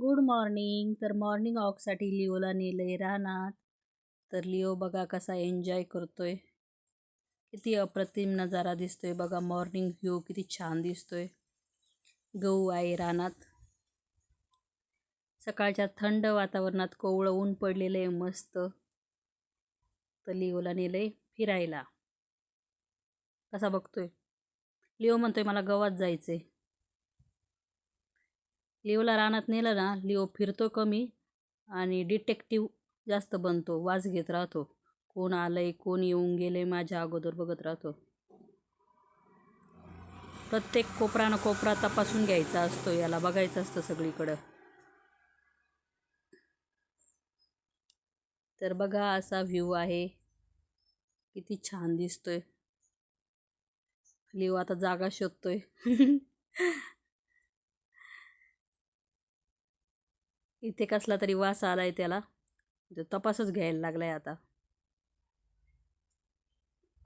Good morning. तर morning वॉकसाठी लिओला नेलं आहे रानात. तर लिओ बघा कसा एन्जॉय करतो आहे किती अप्रतिम नजारा दिसतो आहे बघा. मॉर्निंग व्ह्यू किती छान दिसतो आहे गहू आहे रानात. सकाळच्या थंड वातावरणात कोवळं ऊन पडलेलं आहे मस्त. तर लिओला नेलंय फिरायला. कसा बघतोय? लिओ म्हणतोय मला गवात जायचंय. लिओला रानात नेलं ना लिओ फिरतो कमी आणि डिटेक्टिव्ह जास्त बनतो वाज घेत राहतो. कोण आलंय कोण येऊन गेलंय माझ्या अगोदर बघत राहतो. प्रत्येक कोपरानं कोपरा तपासून घ्यायचा असतो याला बघायचं असतं सगळीकडं. तर बघा असा व्ह्यू आहे. किती छान दिसतोय. लिओ आता जागा शोधतोय. इथे कसला तरी वास आलाय त्याला. तो तपासच घ्यायला लागलाय आता.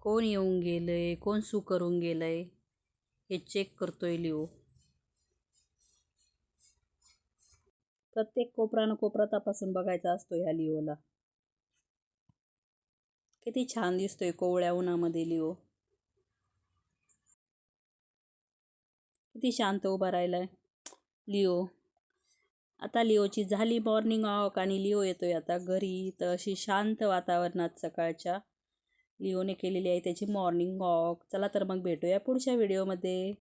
कोण येऊन गेलंय? कोण सू करून गेलंय? हे चेक करतोय लिओ. प्रत्येक कोपरानं कोपरा तपासून बघायचा असतो ह्या लिओला. किती छान दिसतोय कोवळ्या उन्हामध्ये लिओ. किती शांत उभा राहिलाय. लिओ आता लिओची झाली मॉर्निंग वॉक आणि लिओ येतोय आता घरी. तर अशी शांत वातावरणात सकाळच्या लिओने केलेली आहे त्याची मॉर्निंग वॉक चला तर मग भेटूया पुढच्या व्हिडिओमध्ये